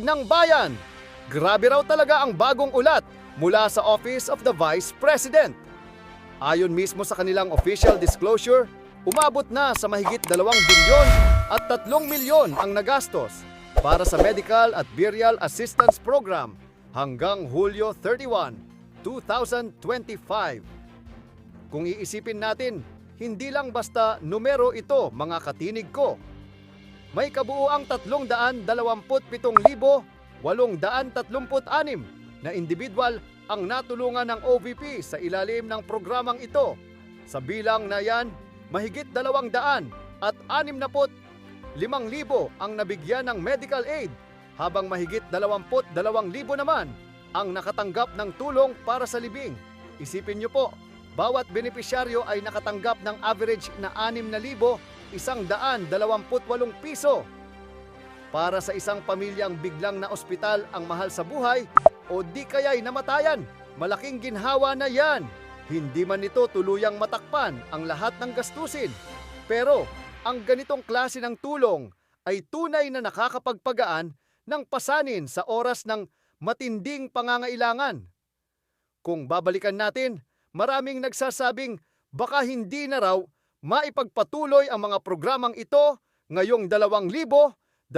Tinig ng Bayan. Grabe raw talaga ang bagong ulat mula sa Office of the Vice President. Ayon mismo sa kanilang official disclosure, umabot na sa mahigit 2 bilyon at 3 milyon ang nagastos para sa Medical at Burial Assistance Program hanggang Hulyo 31, 2025. Kung iisipin natin, hindi lang basta numero ito mga katinig ko. May kabuuang 327,836 na individual ang natulungan ng OVP sa ilalim ng programang ito. Sa bilang na yan, mahigit 200 at 65,000 ang nabigyan ng medical aid habang mahigit 22,000 naman ang nakatanggap ng tulong para sa libing. Isipin niyo po, bawat benepisyaryo ay nakatanggap ng average na 6,128 piso. Para sa isang pamilyang biglang na ospital ang mahal sa buhay o di kaya'y namatayan, malaking ginhawa na yan. Hindi man ito tuluyang matakpan ang lahat ng gastusin. Pero ang ganitong klase ng tulong ay tunay na nakakapagpagaan ng pasanin sa oras ng matinding pangangailangan. Kung babalikan natin, maraming nagsasabing baka hindi na raw maipagpatuloy ang mga programang ito ngayong 2025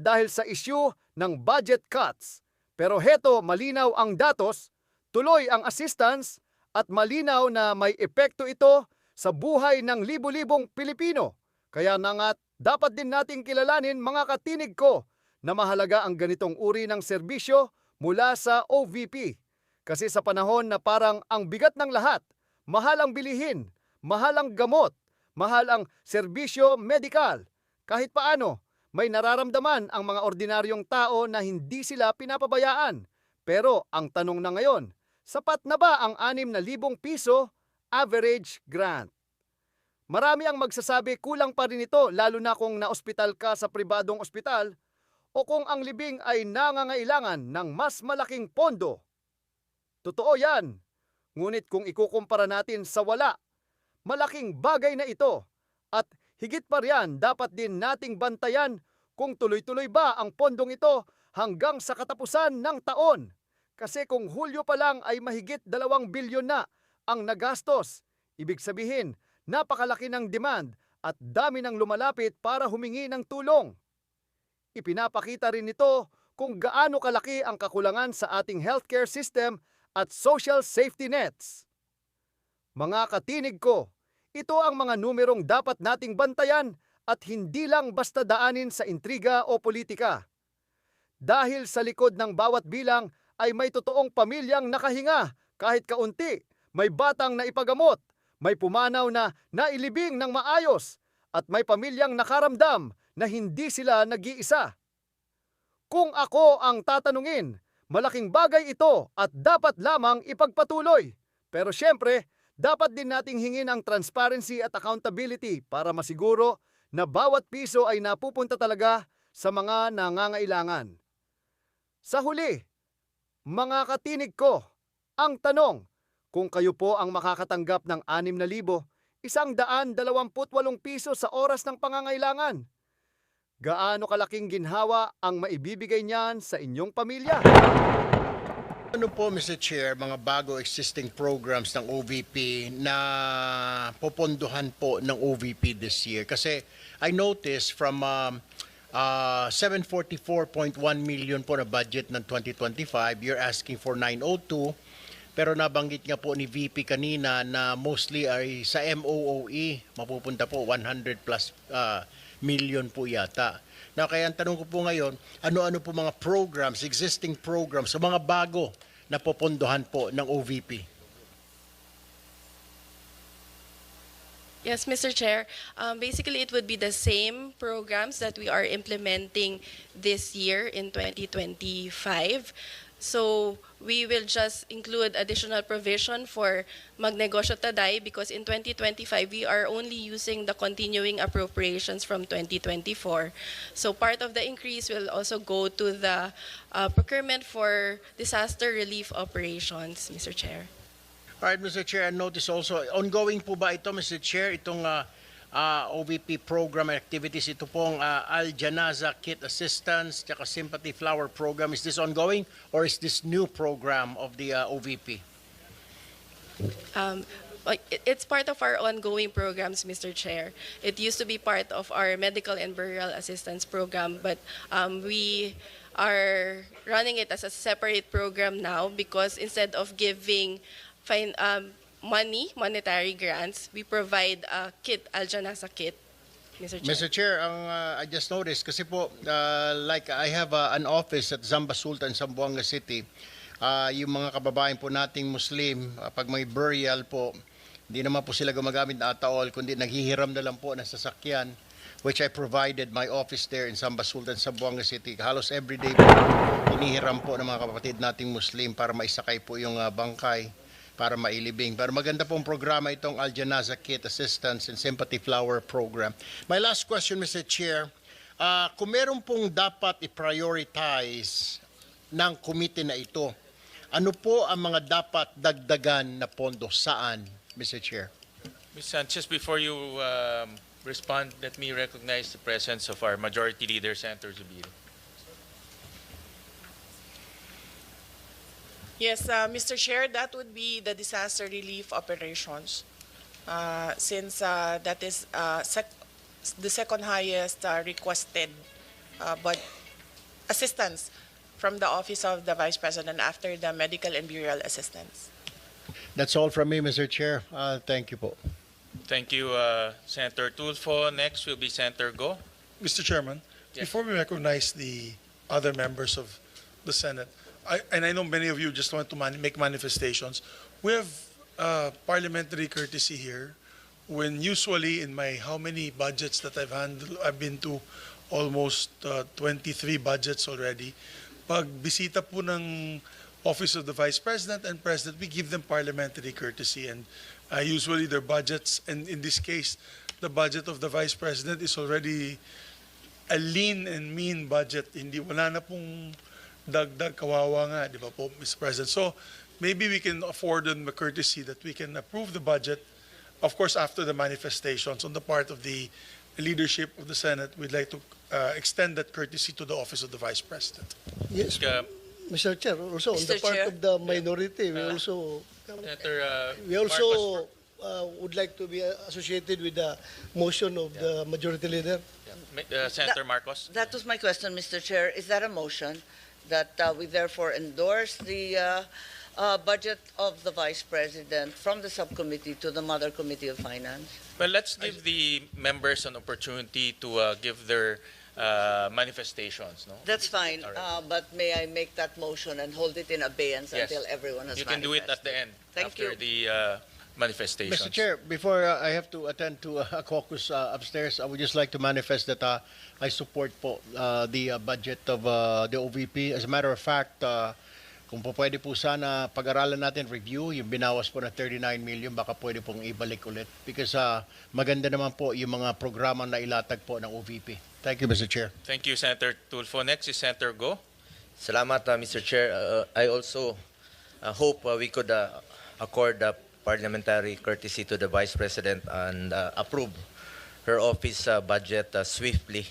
dahil sa issue ng budget cuts. Pero heto malinaw ang datos, tuloy ang assistance at malinaw na may epekto ito sa buhay ng libo-libong Pilipino. Kaya na nga dapat din nating kilalanin mga katinig ko na mahalaga ang ganitong uri ng serbisyo mula sa OVP. Kasi sa panahon na parang ang bigat ng lahat, mahal ang bilihin, mahal ang gamot, mahal ang serbisyo medikal. Kahit paano, may nararamdaman ang mga ordinaryong tao na hindi sila pinapabayaan. Pero ang tanong na ngayon, sapat na ba ang 6,000 piso average grant? Marami ang magsasabi kulang pa rin ito lalo na kung naospital ka sa pribadong ospital o kung ang libing ay nangangailangan ng mas malaking pondo. Totoo yan. Ngunit kung ikukumpara natin sa wala, malaking bagay na ito. At higit pa riyan, dapat din nating bantayan kung tuloy-tuloy ba ang pondong ito hanggang sa katapusan ng taon. Kasi kung Hulyo pa lang ay mahigit 2 bilyon na ang nagastos, ibig sabihin, napakalaki ng demand at dami ng lumalapit para humingi ng tulong. Ipinapakita rin nito kung gaano kalaki ang kakulangan sa ating healthcare system at social safety nets. Mga katinig ko, ito ang mga numerong dapat nating bantayan at hindi lang basta daanin sa intriga o politika. Dahil sa likod ng bawat bilang ay may totoong pamilyang nakahinga kahit kaunti, may batang na ipagamot, may pumanaw na nailibing ng maayos, at may pamilyang nakaramdam na hindi sila nag-iisa. Kung ako ang tatanungin, malaking bagay ito at dapat lamang ipagpatuloy. Pero syempre, dapat din nating hingin ang transparency at accountability para masiguro na bawat piso ay napupunta talaga sa mga nangangailangan. Sa huli, mga katinig ko, ang tanong, kung kayo po ang makakatanggap ng 6,000, isang daan dalawamputwalong piso sa oras ng pangangailangan, gaano kalaking ginhawa ang maibibigay niyan sa inyong pamilya? Ano po, Mr. Chair, mga bago existing programs ng OVP na popondohan po ng OVP this year? Kasi I noticed from um, uh, 744.1 million po na budget ng 2025, you're asking for 902. Pero nabanggit nga po ni VP kanina na mostly ay sa MOOE, mapupunta po 100 plus uh, million po yata. Na kaya ang tanong ko po ngayon, ano-ano po mga programs, existing programs, mga bago na popondohan po ng OVP? Yes, Mr. Chair. Um, basically, it would be the same programs that we are implementing this year in 2025. So we will just include additional provision for Magnegosyo Taday because in 2025 we are only using the continuing appropriations from 2024. So part of the increase will also go to the uh, procurement for disaster relief operations, Mr. Chair. Alright, Mr. Chair, notice also, ongoing po ba ito, Mr. Chair, itong uh, uh, OVP program activities. Ito pong uh, Al Janaza Kit Assistance, tsaka Sympathy Flower Program. Is this ongoing or is this new program of the uh, OVP? Um, it's part of our ongoing programs, Mr. Chair. It used to be part of our medical and burial assistance program, but um, we are running it as a separate program now because instead of giving fin- um, money, monetary grants, we provide a kit, Aljanasa kit, Mr. Chair. Mr. Chair, ang uh, I just noticed kasi po uh, like I have uh, an office at Zamba Sultan Zamboanga City. Uh, yung mga kababayan po nating Muslim, uh, pag may burial po, hindi naman po sila gumagamit na ataol, kundi naghihiram na lang po ng sasakyan which I provided my office there in Zamba Sultan Zamboanga City. Halos everyday po, hinihiram po ng mga kapatid nating Muslim para maisakay po yung uh, bangkay para mailibing. Pero maganda pong programa itong Al Janaza Kit Assistance and Sympathy Flower Program. My last question, Mr. Chair, ah, kung meron pong dapat i-prioritize ng komite na ito, ano po ang mga dapat dagdagan na pondo? Saan, Mr. Chair? Ms. Sanchez, before you um, respond, let me recognize the presence of our Majority Leader, Senator Zubiri. Yes, uh, Mr. Chair, that would be the disaster relief operations. Uh, since uh, that is uh, sec- the second highest uh, requested uh, but assistance from the Office of the Vice President after the medical and burial assistance. That's all from me, Mr. Chair. Uh, thank you Paul. Thank you, uh, Senator Tulfo. Next will be Senator Go. Mr. Chairman, Yes. before we recognize the other members of the Senate, I, and I know many of you just want to mani- make manifestations, we have uh, parliamentary courtesy here when usually in my how many budgets that I've handled, I've been to almost uh, 23 budgets already. Pag bisita po ng Office of the Vice President and President, we give them parliamentary courtesy and uh, usually their budgets, and in this case, the budget of the Vice President is already a lean and mean budget. Hindi, wala na pong dagdag kawawa nga, di ba po, Mr. President? So, maybe we can afford them the courtesy that we can approve the budget. Of course, after the manifestations on the part of the leadership of the Senate, we'd like to uh, extend that courtesy to the office of the Vice President. Yes, Uh, Mr. Chair, also on the Mr. part Chair. of the minority, we Uh, also, Senator uh, we also uh, would like to be associated with the motion of the majority leader. Ma- uh, Senator Marcos. That was my question, Mr. Chair. Is that a motion that uh, we therefore endorse the uh, uh, budget of the Vice President from the subcommittee to the Mother Committee of Finance? Well, let's give the members an opportunity to uh, give their uh, manifestations. No, That's fine, right. uh, but may I make that motion and hold it in abeyance Yes. until everyone has you can do it at the end Thank after you. the uh, manifestations. Mr. Chair, before uh, I have to attend to uh, a caucus uh, upstairs, I would just like to manifest that uh, I support po uh, the uh, budget of uh, the OVP. As a matter of fact, uh, kung po pwede po sana pag-aralan natin review, yung binawas po na 39 million, baka pwede pong ibalik ulit. Because uh, maganda naman po yung mga programa na ilatag po ng OVP. Thank you, Mr. Chair. Thank you, Senator Tulfo. Next is Senator Go. Salamat, uh, Mr. Chair. Uh, I also uh, hope uh, we could uh, accord uh, parliamentary courtesy to the Vice President and uh, approve her office uh, budget uh, swiftly.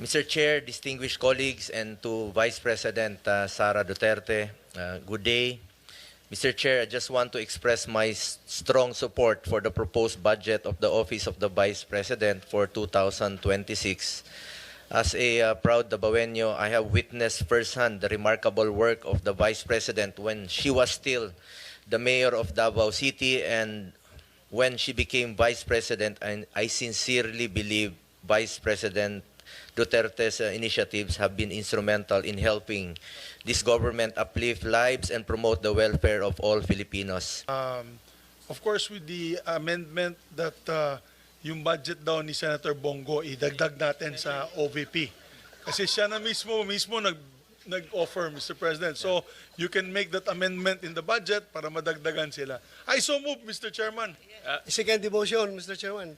Mr. Chair, distinguished colleagues, and to Vice President uh, Sara Duterte, uh, good day. Mr. Chair, I just want to express my strong support for the proposed budget of the Office of the Vice President for 2026. As a uh, proud Dabawenyo, I have witnessed firsthand the remarkable work of the Vice President when she was still the mayor of Davao City and when she became Vice President. And I sincerely believe Vice President Duterte's uh, initiatives have been instrumental in helping this government uplift lives and promote the welfare of all Filipinos. Um, of course, with the amendment that uh, yung budget daw ni Senator Bongo, idagdag natin sa OVP. Kasi siya na mismo, mismo nag, nag-offer, Mr. President. So, you can make that amendment in the budget para madagdagan sila. I so move, Mr. Chairman. Second the motion, Mr. Chairman.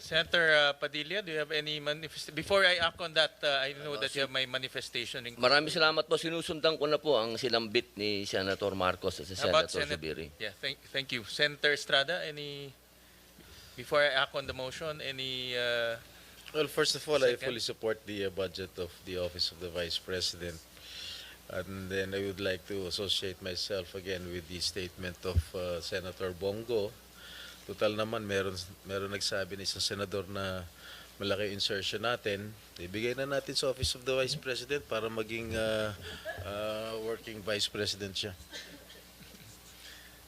Senator uh, Padilla, do you have any manifestation? Before I act on that, uh, I know that you have my manifestation. In- Maraming salamat po. Sinusundan ko na po ang sinambit ni Senator Marcos at si Senator Senate-. Yeah, thank, thank you. Senator Estrada, any? before I act on the motion, any, uh, Well, first of all, I Second. fully support the uh, budget of the Office of the Vice President. And then I would like to associate myself again with the statement of uh, Senator Bongo. Total naman, meron, meron nagsabi ni isang senador na malaki insertion natin. Ibigay na natin sa Office of the Vice President para maging uh, uh, working Vice President siya.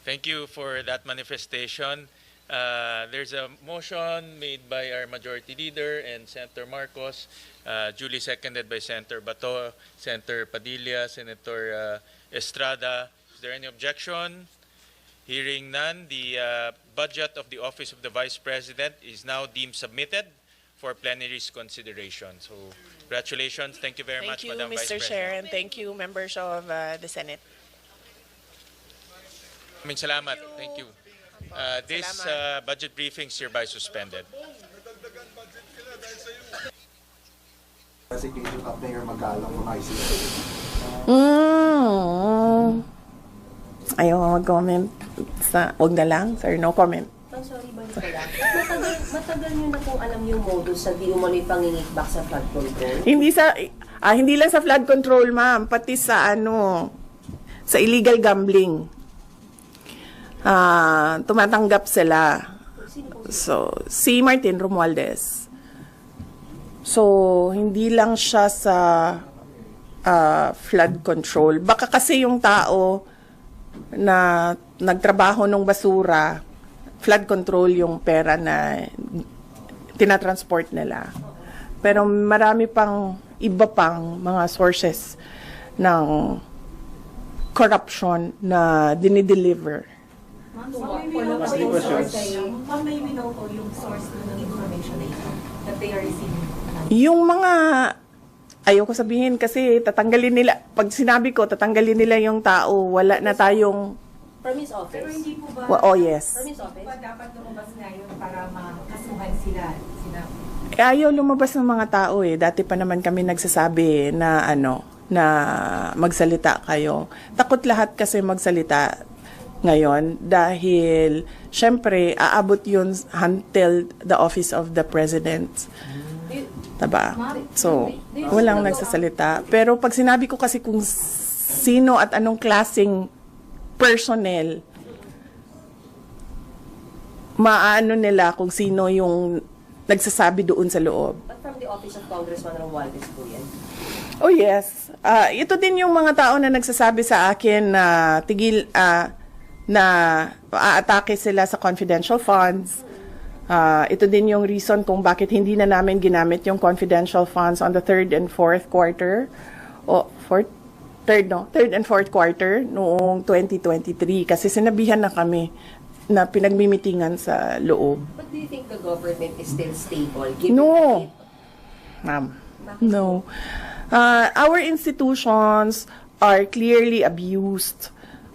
Thank you for that manifestation. Uh, there's a motion made by our majority leader and Senator Marcos, uh, duly seconded by Senator Bato, Senator Padilla, Senator uh, Estrada. Is there any objection? Hearing none, the uh, budget of the Office of the Vice President is now deemed submitted for plenary's consideration. So, congratulations. Thank you very Thank much, you, Madam Vice Mr. President. Chair, and thank you, members of uh, the Senate. Maraming salamat. Thank you. Uh, this uh, budget briefing is hereby suspended. resignation of Mayor Magalang from ICC. Mm. Ayaw mo mag-comment sa, wag na lang, sir, no comment. I'm sorry, balik ko lang. Matagal, matagal nyo na kung alam yung modus sa di umano'y pangingikbak sa flood control. Hindi sa, ah, hindi lang sa flood control, ma'am, pati sa ano, sa illegal gambling. Ah, tumatanggap sila. So, si Martin Romualdez. So, hindi lang siya sa ah, flood control. Baka kasi yung tao na nagtrabaho ng basura, flood control yung pera na tinatransport nila. Pero marami pang iba pang mga sources ng corruption na dinideliver. Ma'am, may we know po yung source ng information na ito that they are receiving? Yung mga ayoko sabihin kasi tatanggalin nila pag sinabi ko tatanggalin nila yung tao wala na tayong From his office? Pero hindi po ba? Wa- oh, yes. From his office? Ba dapat lumabas ngayon para makasuhan sila? sila? Eh, ayaw lumabas ng mga tao eh. Dati pa naman kami nagsasabi na ano, na magsalita kayo. Takot lahat kasi magsalita ngayon dahil syempre aabot yun until the office of the president. Diba? So, walang nagsasalita. Pero pag sinabi ko kasi kung sino at anong klasing personnel, maano nila kung sino yung nagsasabi doon sa loob. But from the office of Congressman Romualdez po yan? Oh yes. Ah, ito din yung mga tao na nagsasabi sa akin na tigil ah, na aatake sila sa confidential funds. Ah, ito din yung reason kung bakit hindi na namin ginamit yung confidential funds on the third and fourth quarter. O fourth third no, third and fourth quarter noong 2023 kasi sinabihan na kami na pinagmimitingan sa loob. But do you think the government is still stable? Given No. Ma'am. No. Uh, our institutions are clearly abused.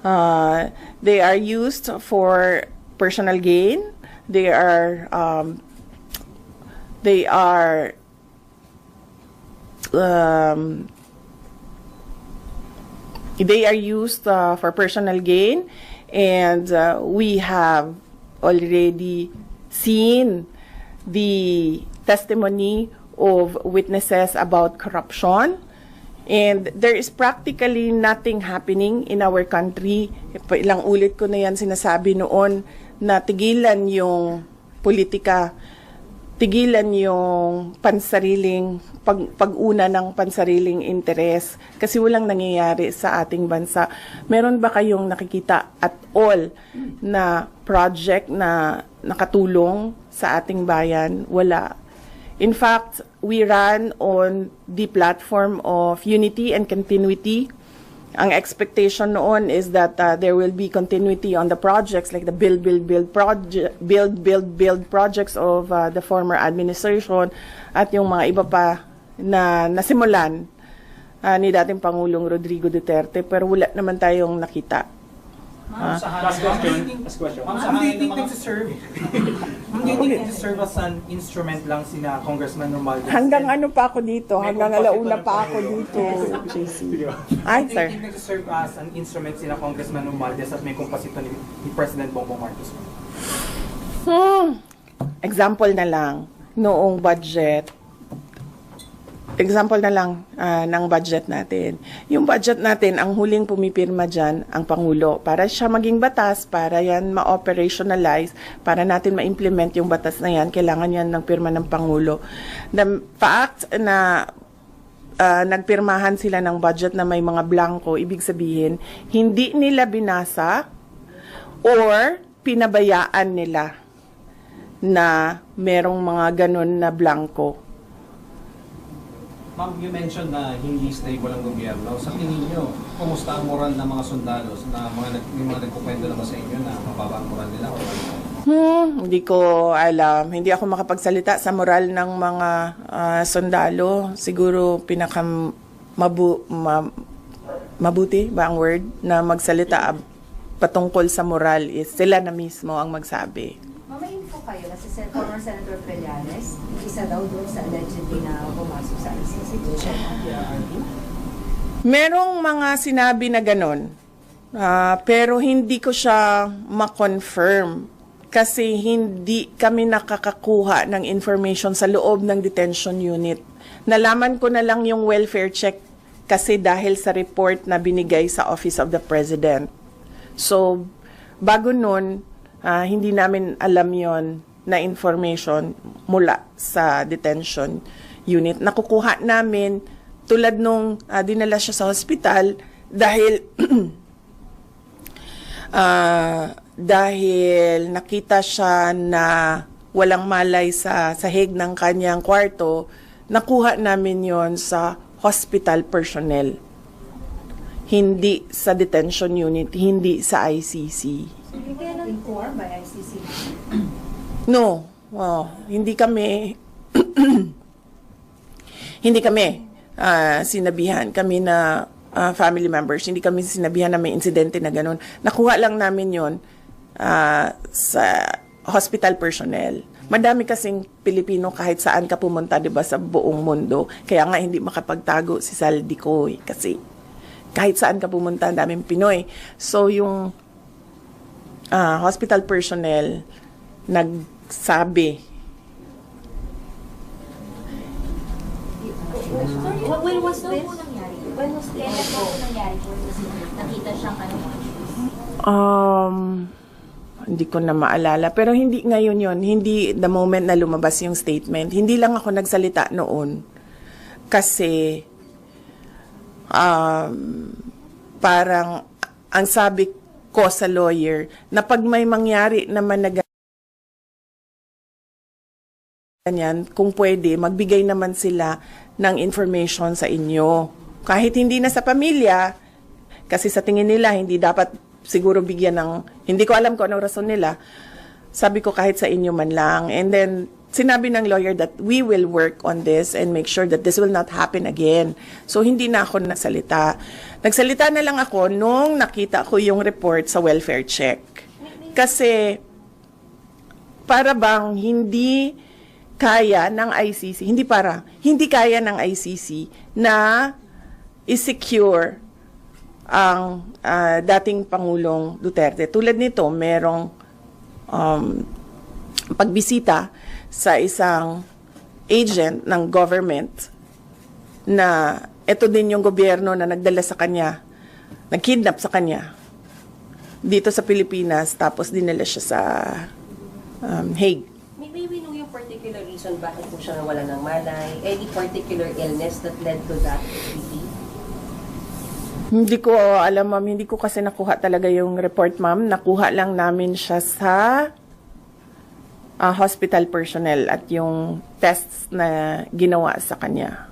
Uh, they are used for personal gain. They are um, they are um, they are used uh, for personal gain and uh, we have already seen the testimony of witnesses about corruption and there is practically nothing happening in our country ilang ulit ko na yan sinasabi noon na tigilan yung politika tigilan yung pansariling pag, pag-una ng pansariling interes kasi walang nangyayari sa ating bansa. Meron ba kayong nakikita at all na project na nakatulong sa ating bayan? Wala. In fact, we run on the platform of unity and continuity. Ang expectation noon is that uh, there will be continuity on the projects like the build, build, build project, build, build, build projects of uh, the former administration at yung mga iba pa na nasimulan uh, ni dating Pangulong Rodrigo Duterte pero wala naman tayong nakita. Ma'am, sa last question. Last question. Ma'am, sa hangin ng mga... serve Ma'am, do you think nagsiserve as an instrument lang sina Congressman Romualdez? Hanggang ano pa ako dito, hanggang alauna pa ako dito, JC. Ay, Do you sir. think nagsiserve as an instrument sina Congressman Romualdez at may kumpasito ni, ni President Bongbong Marcos? Hmm. example na lang, noong budget, example na lang ah, ng budget natin. Yung budget natin, ang huling pumipirma dyan, ang Pangulo. Para siya maging batas, para yan ma-operationalize, para natin ma-implement yung batas na yan, kailangan yan ng pirma ng Pangulo. The fact na ah, nagpirmahan sila ng budget na may mga blanco, ibig sabihin, hindi nila binasa or pinabayaan nila na merong mga ganun na blanco. Ma'am, you mentioned na hindi stable ang gobyerno. Sa tingin niyo, kumusta ang moral ng mga sundalo na mga, nag- may mga nagkukwento naman sa inyo na mababa ang moral nila? Ano? Hmm, hindi ko alam. Hindi ako makapagsalita sa moral ng mga ah, sundalo. Siguro pinaka mabu, ma- mabuti ba ang word na magsalita patungkol sa moral is sila na mismo ang magsabi. Mamay info kayo na si Sen- former Senator Trillanes, isa daw doon sa allegedly na pumasok sa ICC. Your RP. Merong mga sinabi na ganun, ah, pero hindi ko siya ma-confirm kasi hindi kami nakakakuha ng information sa loob ng detention unit. Nalaman ko na lang yung welfare check kasi dahil sa report na binigay sa Office of the President. So, bago nun, ah, hindi namin alam yon na information mula sa detention unit. Nakukuha namin tulad nung ah, dinala siya sa hospital dahil ah, dahil nakita siya na walang malay sa sahig ng kanyang kwarto, nakuha namin yon sa hospital personnel. Hindi sa detention unit, hindi sa ICC. Hindi kayo informed by ICC. No, oh, hindi kami hindi kami ah, sinabihan kami na ah, family members, hindi kami sinabihan na may insidente na ganun. Nakuha lang namin 'yon ah, sa hospital personnel. Madami kasing Pilipino kahit saan ka pumunta, 'di ba, sa buong mundo. Kaya nga hindi makapagtago si Saldi eh, kasi kahit saan ka pumunta, daming Pinoy. So yung ah, hospital personnel nagsabi Sorry, when was this? When was this? Kailan po nangyari nakita siyang ano Um, hindi ko na maalala. Pero hindi ngayon yon Hindi the moment na lumabas yung statement. Hindi lang ako nagsalita noon. Kasi, um, parang, ang sabi ko sa lawyer, na pag may mangyari naman na ganyan, kung pwede, magbigay naman sila ng information sa inyo. Kahit hindi na sa pamilya, kasi sa tingin nila, hindi dapat siguro bigyan ng, hindi ko alam kung anong rason nila. Sabi ko kahit sa inyo man lang. And then, sinabi ng lawyer that we will work on this and make sure that this will not happen again. So, hindi na ako nagsalita. Nagsalita na lang ako nung nakita ko yung report sa welfare check. Kasi, para bang hindi kaya ng ICC, hindi para, hindi kaya ng ICC na i-secure ang ah, dating Pangulong Duterte. Tulad nito, merong um, pagbisita sa isang agent ng government na ito din yung gobyerno na nagdala sa kanya, nagkidnap sa kanya dito sa Pilipinas tapos dinala siya sa um, Hague. May, may we know yung particular reason bakit po siya nawala ng malay? Any particular illness that led to that BP? Hindi ko alam, ma'am. Hindi ko kasi nakuha talaga yung report, ma'am. Nakuha lang namin siya sa ah, hospital personnel at yung tests na ginawa sa kanya.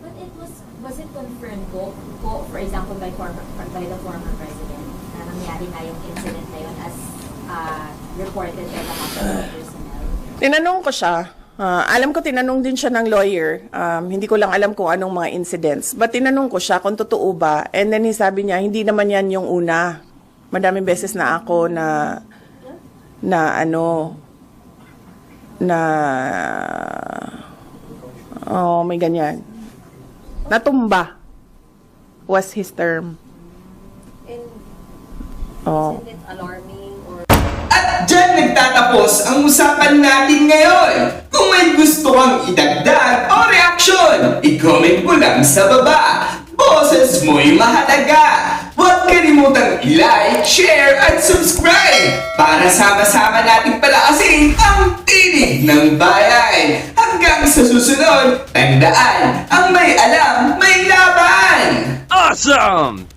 But it was, was it confirmed po, po for example, by, former, by the former president na nangyari na yung incident na yun as uh, reported by the hospital personnel? Tinanong ko siya. Ah, alam ko tinanong din siya ng lawyer. Um, hindi ko lang alam kung anong mga incidents. But tinanong ko siya kung totoo ba. And then sabi niya, hindi naman yan yung una. Madaming beses na ako na na ano na oh may ganyan natumba was his term And oh isn't it alarming or Diyan nagtatapos tapos ang usapan natin ngayon. Gusto kang idagdag o reaksyon, i-comment mo lang sa baba. Boses mo'y mahalaga. Huwag kalimutang i-like, share, at subscribe para sama-sama nating palakasin ang tinig ng bayan. Hanggang sa susunod, tandaan, ang may alam, may laban! Awesome!